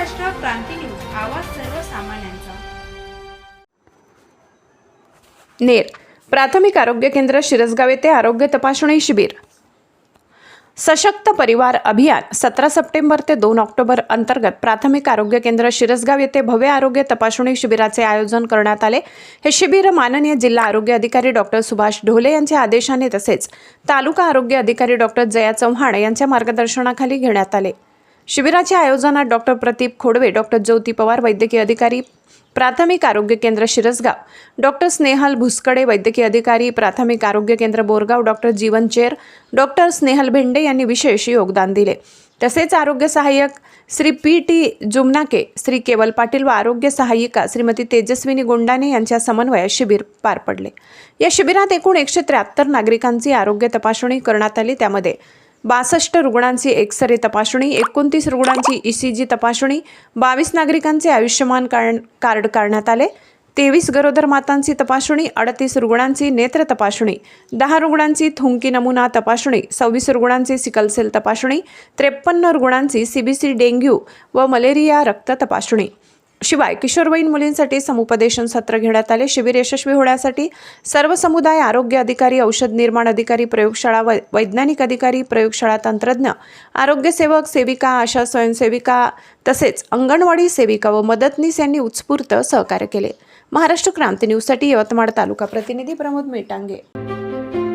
क्रांती news. आवाज सर्वसामान्यांचा. नेर प्राथमिक आरोग्य केंद्र शिरसगाव येथे आरोग्य तपासणी शिबिर. सशक्त परिवार अभियान सतरा सप्टेंबर ते दोन ऑक्टोबर अंतर्गत प्राथमिक आरोग्य केंद्र शिरसगाव येथे भव्य आरोग्य तपासणी शिबिराचे आयोजन करण्यात आले. हे शिबिर माननीय जिल्हा आरोग्य अधिकारी डॉक्टर सुभाष ढोले यांच्या आदेशाने तसेच तालुका आरोग्य अधिकारी डॉक्टर जया चव्हाण यांच्या मार्गदर्शनाखाली घेण्यात आले. शिबिराच्या आयोजनात डॉक्टर प्रदीप खोडवे डॉक्टर ज्योती पवार वैद्यकीय अधिकारी प्राथमिक आरोग्य केंद्र शिरसगाव डॉक्टर स्नेहल भुसकडे वैद्यकीय अधिकारी प्राथमिक आरोग्य केंद्र बोरगाव डॉक्टर जीवन चेर डॉक्टर स्नेहल भेंडे यांनी विशेष योगदान दिले. तसेच आरोग्य सहाय्यक श्री पी टी जुमनाके श्री केवल पाटील व आरोग्य सहाय्यिका श्रीमती तेजस्विनी गोंडाने यांच्या समन्वयात शिबिर पार पडले. या शिबिरात एकूण एकशे त्र्याहत्तर नागरिकांची आरोग्य तपासणी करण्यात आली. त्यामध्ये बासष्ट रुग्णांची एक्सरे तपासणी एकोणतीस रुग्णांची ई सी जी तपासणी बावीस नागरिकांचे आयुष्यमान कार्ड कार्ड काढण्यात आले तेवीस गरोदर मातांची तपासणी अडतीस रुग्णांची नेत्र तपासणी दहा रुग्णांची थुंकी नमुना तपासणी सव्वीस रुग्णांची सिकलसेल तपासणी त्रेपन्न रुग्णांची सीबीसी डेंग्यू व मलेरिया रक्त तपासणी. शिवाय किशोरवयीन मुलींसाठी समुपदेशन सत्र घेण्यात आले. शिबिर यशस्वी होण्यासाठी सर्व समुदाय आरोग्य अधिकारी औषध निर्माण अधिकारी प्रयोगशाळा वै वैज्ञानिक अधिकारी प्रयोगशाळा तंत्रज्ञ आरोग्यसेवक सेविका आशा स्वयंसेविका तसेच अंगणवाडी सेविका व मदतनीस यांनी उत्स्फूर्त सहकार्य केले. महाराष्ट्र क्रांती न्यूजसाठी यवतमाळ तालुका प्रतिनिधी प्रमोद मेटांगे.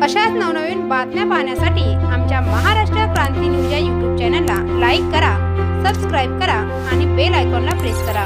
अशाच नवनवीन बातम्या पाहण्यासाठी आमच्या महाराष्ट्र क्रांती न्यूज या यूट्यूब चॅनलला लाईक करा सबस्क्राईब करा आणि बेल आयकॉनला प्रेस करा.